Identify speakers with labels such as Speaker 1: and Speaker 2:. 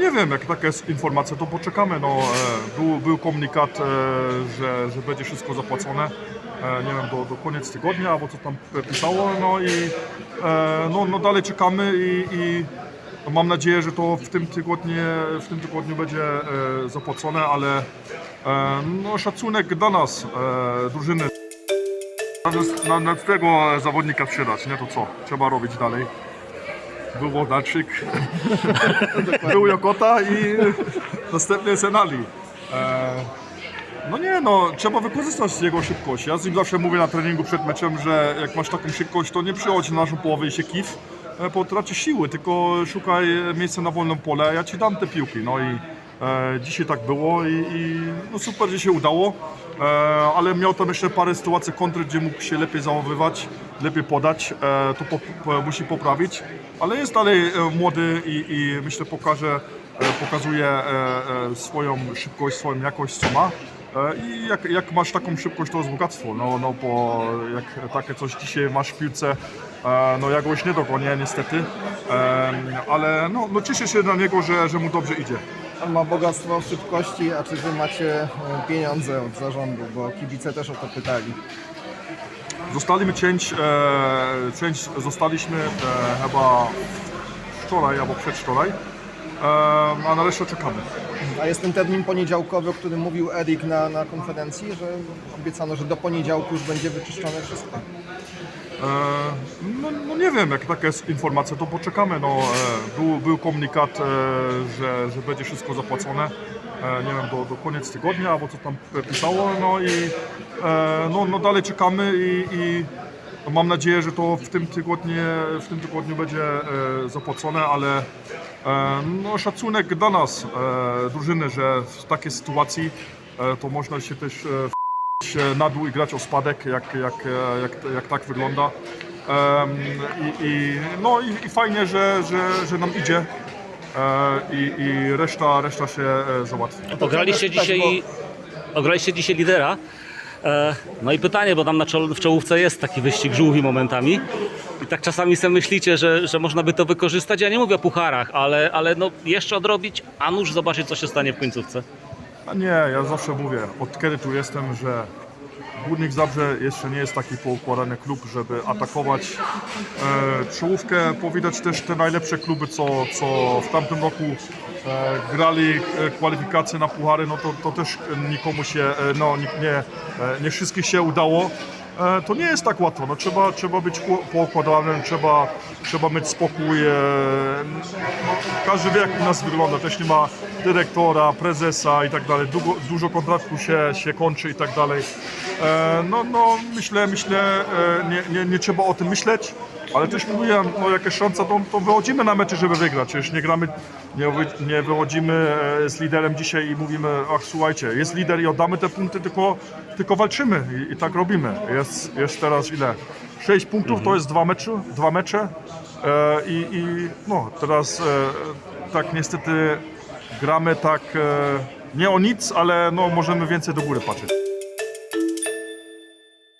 Speaker 1: nie wiem, jak taka jest informacja, to poczekamy. No, e, był, był komunikat, e, że, że będzie wszystko zapłacone. E, nie wiem, do, do koniec tygodnia, albo co tam pisało. No i no, no dalej czekamy i, i mam nadzieję, że to w tym tygodniu, w tym tygodniu będzie zapłacone, ale no, szacunek dla nas, drużyny. Na, na, na tego zawodnika sprzedać, nie to co? Trzeba robić dalej. Był Włodarczyk, był Jokota i następny jest Enali. E, no nie no, trzeba wykorzystać jego szybkość. Ja z nim zawsze mówię na treningu przed meczem, że jak masz taką szybkość, to nie przychodź na naszą połowę i się kif, e, bo tracisz siły, tylko szukaj miejsca na wolnym pole, ja ci dam te piłki. No i e, dzisiaj tak było i, i no super, że się udało, e, ale miał tam jeszcze parę sytuacji kontry, gdzie mógł się lepiej zachowywać, lepiej podać, e, to po, po, musi poprawić, ale jest dalej e, młody i, i myślę pokaże, e, pokazuje swoją szybkość, swoją jakość, co ma. I jak, jak masz taką szybkość, to jest bogactwo. No, no bo jak takie coś dzisiaj masz w piłce, no ja go już nie dogonię niestety, ale no, no cieszę się na niego, że, że mu dobrze idzie.
Speaker 2: On ma bogactwo szybkości, a czy wy macie pieniądze od zarządu, bo kibice też o to pytali.
Speaker 1: Zostaliśmy część, e, część zostaliśmy e, chyba wczoraj albo przedwczoraj, e, a na resztę czekamy.
Speaker 2: A jest ten termin poniedziałkowy, o którym mówił Erik na, na konferencji, że obiecano, że do poniedziałku już będzie wyczyszczone wszystko?
Speaker 1: E, No, no nie wiem, jak taka jest informacja, to poczekamy. No, e, był, był komunikat, e, że, że będzie wszystko zapłacone. E, Nie wiem, do, do koniec tygodnia, albo co tam pisało. No i e, no, no dalej czekamy i, i mam nadzieję, że to w tym tygodniu, w tym tygodniu będzie e, zapłacone, ale no, szacunek dla nas, drużyny, że w takiej sytuacji to można się też na dół i grać o spadek, jak, jak, jak, jak tak wygląda. Em, i, i, no i, i fajnie, że, że, że nam idzie i, i reszta, reszta się e, załatwi.
Speaker 3: Ograliście
Speaker 2: zapytać,
Speaker 3: dzisiaj, ograliście dzisiaj lidera. E, No i pytanie, bo tam na czol, w czołówce jest taki wyścig żółwi momentami. I tak czasami sobie myślicie, że, że można by to wykorzystać. Ja nie mówię o pucharach, ale, ale no jeszcze odrobić, a nuż zobaczyć, co się stanie w końcówce.
Speaker 1: A nie, ja zawsze mówię, od kiedy tu jestem, że Górnik Zabrze jeszcze nie jest taki poukładany klub, żeby atakować e, czołówkę. Powidać też te najlepsze kluby, co, co w tamtym roku e, grali e, kwalifikacje na puchary, no to, to też nikomu się, e, no nie, nie, e, nie wszystkich się udało. E, to nie jest tak łatwo, no, trzeba, trzeba być po- poukładanym, trzeba, trzeba mieć spokój. E, każdy wie jak u nas wygląda, też nie ma dyrektora, prezesa i tak dalej, Długo, dużo kontraktów się, się kończy i tak dalej. E, no, no myślę, myślę, nie, nie, nie trzeba o tym myśleć, ale też mówię, no jakaś szansa, to, to wychodzimy na mecze, żeby wygrać, przecież nie gramy, nie, nie wychodzimy z liderem dzisiaj i mówimy, ach słuchajcie, jest lider i oddamy te punkty, tylko, tylko walczymy i, i tak robimy. Jest, jest teraz ile? 6 punktów to jest dwa mecze, dwa mecze e, i, i no teraz e, tak niestety gramy tak e, nie o nic, ale no możemy więcej do góry patrzeć.